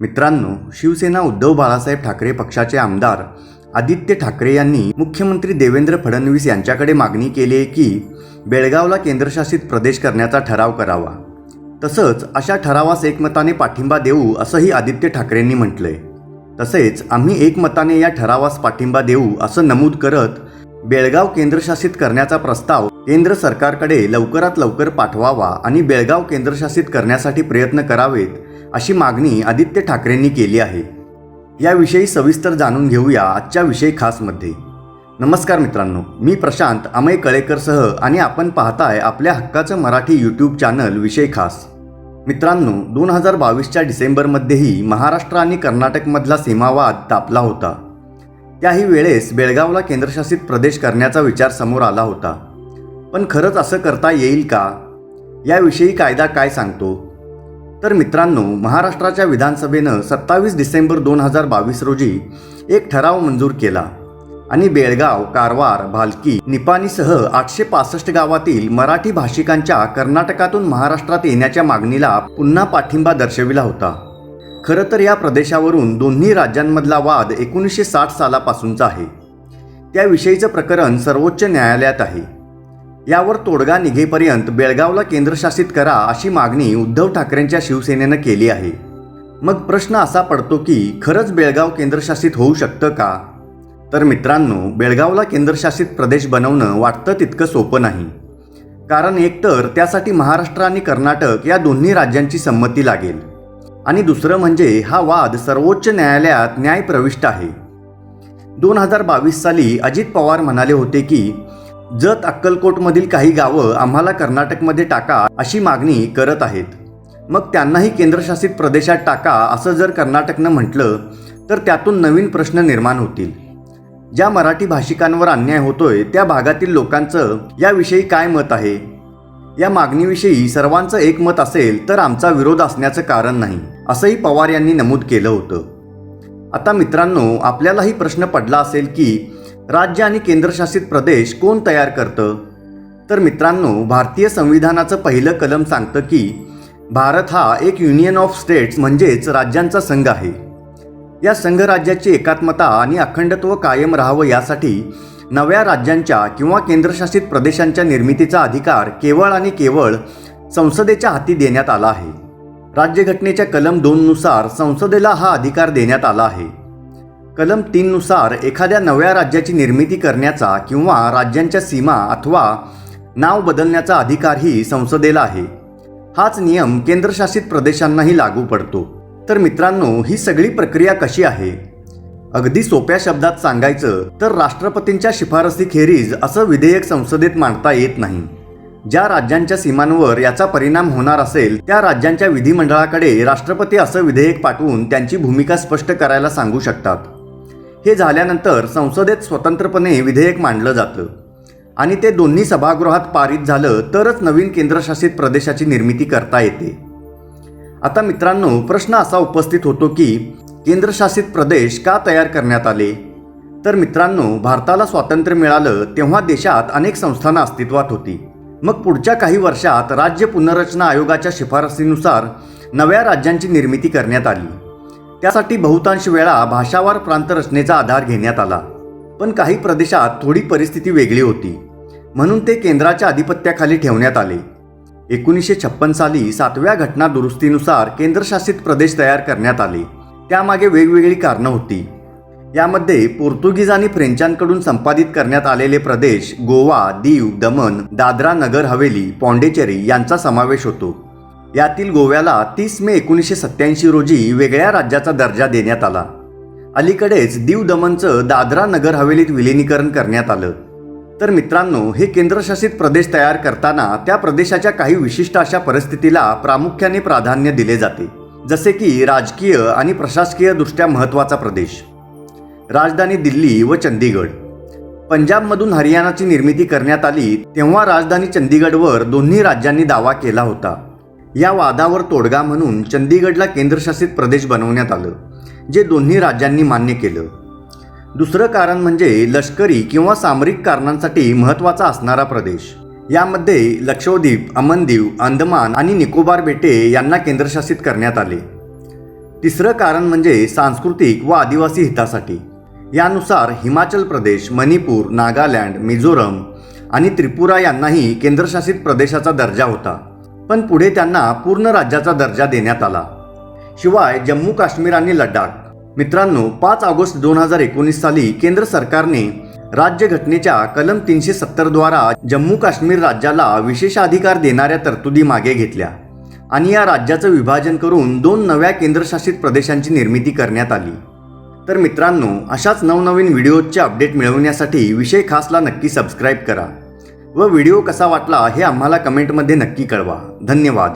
मित्रांनो शिवसेना उद्धव बाळासाहेब ठाकरे पक्षाचे आमदार आदित्य ठाकरे यांनी मुख्यमंत्री देवेंद्र फडणवीस यांच्याकडे मागणी केली आहे की बेळगावला केंद्रशासित प्रदेश करण्याचा ठराव करावा. तसंच अशा ठरावास एकमताने पाठिंबा देऊ असंही आदित्य ठाकरेंनी म्हटलंय. तसेच आम्ही एकमताने या ठरावास पाठिंबा देऊ असं नमूद करत बेळगाव केंद्रशासित करण्याचा प्रस्ताव केंद्र सरकारकडे लवकरात लवकर पाठवावा आणि बेळगाव केंद्रशासित करण्यासाठी प्रयत्न करावेत अशी मागणी आदित्य ठाकरेंनी केली आहे. याविषयी सविस्तर जाणून घेऊया आजच्या विषय खासमध्ये नमस्कार मित्रांनो मी प्रशांत अमय कळेकरसह आणि आपण पाहताय आपल्या हक्काचं मराठी यूट्यूब चॅनल विषय खास. मित्रांनो दोन हजार बावीसच्या डिसेंबरमध्येही महाराष्ट्र आणि कर्नाटकमधला सीमावाद तापला होता. त्याही वेळेस बेळगावला केंद्रशासित प्रदेश करण्याचा विचार समोर आला होता. पण खरंच असं करता येईल का? याविषयी कायदा काय सांगतो? तर मित्रांनो महाराष्ट्राच्या विधानसभेनं सत्तावीस डिसेंबर दोन हजार बावीस रोजी एक ठराव मंजूर केला. आणि बेळगाव कारवार भालकी निपाणीसह आठशे पासष्ट गावातील मराठी भाषिकांच्या कर्नाटकातून महाराष्ट्रात येण्याच्या मागणीला पुन्हा पाठिंबा दर्शविला होता. खरं तर या प्रदेशावरून दोन्ही राज्यांमधला वाद एकोणीसशे साठ सालापासूनचा आहे. त्याविषयीचं प्रकरण सर्वोच्च न्यायालयात आहे. यावर तोडगा निघेपर्यंत बेळगावला केंद्रशासित करा अशी मागणी उद्धव ठाकरेंच्या शिवसेनेनं केली आहे. मग प्रश्न असा पडतो की खरंच बेळगाव केंद्रशासित होऊ शकतं का? तर मित्रांनो बेळगावला केंद्रशासित प्रदेश बनवणं वाटतं तितकं सोपं नाही. कारण एकतर त्यासाठी महाराष्ट्र आणि कर्नाटक या दोन्ही राज्यांची संमती लागेल. आणि दुसरं म्हणजे हा वाद सर्वोच्च न्यायालयात न्याय प्रविष्ट आहे. दोन हजार बावीस साली अजित पवार म्हणाले होते की जत अक्कलकोटमधील काही गावं आम्हाला कर्नाटकमध्ये टाका अशी मागणी करत आहेत. मग त्यांनाही केंद्रशासित प्रदेशात टाका असं जर कर्नाटकनं म्हटलं तर त्यातून नवीन प्रश्न निर्माण होतील. ज्या मराठी भाषिकांवर अन्याय होतोय त्या भागातील लोकांचं याविषयी काय मत आहे? या मागणीविषयी सर्वांचं एकमत असेल तर आमचा विरोध असण्याचं कारण नाही असंही पवार यांनी नमूद केलं होतं. आता मित्रांनो आपल्यालाही प्रश्न पडला असेल की राज्य आणि केंद्रशासित प्रदेश कोण तयार करतं? तर मित्रांनो भारतीय संविधानाचं पहिलं कलम सांगतं की भारत हा एक युनियन ऑफ स्टेट्स म्हणजेच राज्यांचा संघ आहे. या संघराज्याची एकात्मता आणि अखंडत्व कायम राहावं यासाठी नव्या राज्यांच्या किंवा केंद्रशासित प्रदेशांच्या निर्मितीचा अधिकार केवळ आणि केवळ संसदेच्या हाती देण्यात आला आहे. राज्यघटनेच्या कलम दोननुसार संसदेला हा अधिकार देण्यात आला आहे. कलम तीननुसार एखाद्या नव्या राज्याची निर्मिती करण्याचा किंवा राज्यांच्या सीमा अथवा नाव बदलण्याचा अधिकारही संसदेला आहे. हाच नियम केंद्रशासित प्रदेशांनाही लागू पडतो. तर मित्रांनो ही सगळी प्रक्रिया कशी आहे? अगदी सोप्या शब्दात सांगायचं तर राष्ट्रपतींच्या शिफारसीखेरीज असं विधेयक संसदेत मांडता येत नाही. ज्या राज्यांच्या सीमांवर याचा परिणाम होणार असेल त्या राज्यांच्या विधिमंडळाकडे राष्ट्रपती असं विधेयक पाठवून त्यांची भूमिका स्पष्ट करायला सांगू शकतात. हे झाल्यानंतर संसदेत स्वतंत्रपणे विधेयक मांडलं जातं. आणि ते दोन्ही सभागृहात पारित झालं तरच नवीन केंद्रशासित प्रदेशाची निर्मिती करता येते. आता मित्रांनो प्रश्न असा उपस्थित होतो की केंद्रशासित प्रदेश का तयार करण्यात आले? तर मित्रांनो भारताला स्वातंत्र्य मिळालं तेव्हा देशात अनेक संस्थानं अस्तित्वात होती. मग पुढच्या काही वर्षात राज्य पुनर्रचना आयोगाच्या शिफारसीनुसार नव्या राज्यांची निर्मिती करण्यात आली. त्यासाठी बहुतांश वेळा भाषावार प्रांतरचनेचा आधार घेण्यात आला. पण काही प्रदेशात थोडी परिस्थिती वेगळी होती. म्हणून ते केंद्राच्या आधिपत्याखाली ठेवण्यात आले. एकोणीसशे छप्पन साली सातव्या घटना दुरुस्तीनुसार केंद्रशासित प्रदेश तयार करण्यात आले. त्यामागे वेगवेगळी कारणं होती. यामध्ये पोर्तुगीज आणि फ्रेंचांकडून संपादित करण्यात आलेले प्रदेश गोवा दीव दमन दादरा नगर हवेली पॉंडेचेरी यांचा समावेश होतो. यातील गोव्याला तीस मे एकोणीसशे सत्याऐंशी रोजी वेगळ्या राज्याचा दर्जा देण्यात आला. अलीकडेच दीव दमनचं दादरा नगर हवेलीत विलिनीकरण करण्यात आलं. तर मित्रांनो हे केंद्रशासित प्रदेश तयार करताना त्या प्रदेशाच्या काही विशिष्ट अशा परिस्थितीला प्रामुख्याने प्राधान्य दिले जाते. जसे की राजकीय आणि प्रशासकीय दृष्ट्या महत्त्वाचा प्रदेश. राजधानी दिल्ली व चंदीगड. पंजाबमधून हरियाणाची निर्मिती करण्यात आली तेव्हा राजधानी चंदीगडवर दोन्ही राज्यांनी दावा केला होता. या वादावर तोडगा म्हणून चंदीगडला केंद्रशासित प्रदेश बनवण्यात आलं जे दोन्ही राज्यांनी मान्य केलं. दुसरं कारण म्हणजे लष्करी किंवा सामरिक कारणांसाठी महत्त्वाचा असणारा प्रदेश. यामध्ये लक्षद्वीप अमनदीव अंदमान आणि निकोबार बेटे यांना केंद्रशासित करण्यात आले. तिसरं कारण म्हणजे सांस्कृतिक व आदिवासी हितासाठी. यानुसार हिमाचल प्रदेश मणिपूर नागालँड मिझोरम आणि त्रिपुरा यांनाही केंद्रशासित प्रदेशाचा दर्जा होता. पण पुढे त्यांना पूर्ण राज्याचा दर्जा देण्यात आला. शिवाय जम्मू काश्मीर आणि लडाख. मित्रांनो पाच ऑगस्ट दोन हजार एकोणीस साली केंद्र सरकारने राज्यघटनेच्या कलम तीनशे सत्तरद्वारा जम्मू काश्मीर राज्याला विशेषाधिकार देणाऱ्या तरतुदी मागे घेतल्या आणि या राज्याचं विभाजन करून दोन नव्या केंद्रशासित प्रदेशांची निर्मिती करण्यात आली. तर मित्रांनो अशाच नवनवीन व्हिडिओजचे अपडेट मिळवण्यासाठी विषय खासला नक्की सबस्क्राईब करा. व व्हिडिओ कसा वाटला हे आम्हाला कमेंटमध्ये नक्की कळवा. धन्यवाद.